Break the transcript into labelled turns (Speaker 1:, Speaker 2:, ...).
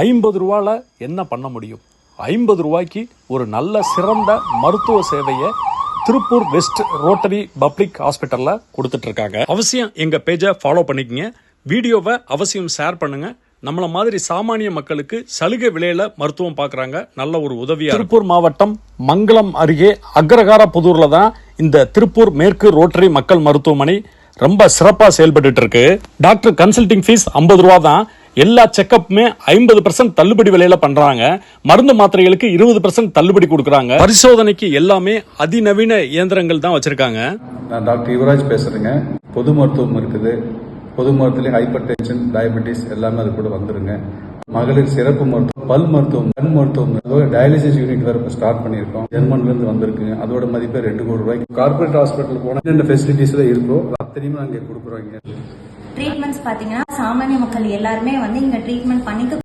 Speaker 1: ஐம்பது ரூபாவில் என்ன பண்ண முடியும்? ஐம்பது ரூபாய்க்கு ஒரு நல்ல சிறந்த மருத்துவ சேவையை திருப்பூர் வெஸ்ட் ரோட்டரி பப்ளிக் ஹாஸ்பிட்டலில் கொடுத்துட்டு இருக்காங்க அவசியம் எங்கள் பேஜை ஃபாலோ பண்ணிக்கங்க. வீடியோவை அவசியம் ஷேர் பண்ணுங்க. நம்மள மாதிரி சாமானிய மக்களுக்கு சலுகை விலையில மருத்துவம் பார்க்குறாங்க நல்ல ஒரு உதவியா திருப்பூர் மாவட்டம் மங்களம் அருகே அக்ரகார புதூர்ல தான் இந்த திருப்பூர் மேற்கு ரோட்டரி மக்கள் மருத்துவமனை ரொம்ப சிறப்பாக செயல்பட்டு இருக்கு டாக்டர் கன்சல்டிங் ஃபீஸ் ஐம்பது ரூபா தான். எல்லா செக்கப்புமே ஐம்பது பர்சன்ட் தள்ளுபடி விலையில பண்றாங்க. மருந்து மாத்திரைகளுக்கு இருபது பர்சன்ட் தள்ளுபடி கொடுக்குறாங்க. பரிசோதனைக்கு எல்லாமே அதிநவீன இயந்திரங்கள் தான் வச்சிருக்காங்க.
Speaker 2: நான் டாக்டர் யுவராஜ் பேசுறேங்க. பொது மருத்துவம் இருக்குது. பொது மருத்துவத்திலே ஹைப்பர் டென்ஷன் டயபெட்டிஸ் எல்லாமே அது கூட வந்துருங்க. மகளிர் சிறப்பு மருத்துவம் பல் மருத்துவம் கண் மருத்துவம் டயாலிசிஸ் யூனிட் வேற ஸ்டார்ட் பண்ணியிருக்கோம். ஜெர்மன்ல இருந்து வந்திருக்குங்க. அதோட மதிப்பே ரெண்டு கோடி ரூபாய்க்கு. கார்பரேட் ஹாஸ்பிட்டல் போனா என்னென்ன ஃபெசிலிட்டிஸ்ல இருக்கோ அத்தனையுமே அங்கே கொடுக்குறாங்க
Speaker 3: ட்ரீட்மெண்ட்ஸ் பார்த்தீங்கன்னா சாமானிய மக்கள் எல்லாருமே வந்து இங்கே ட்ரீட்மெண்ட் பண்ணிக்க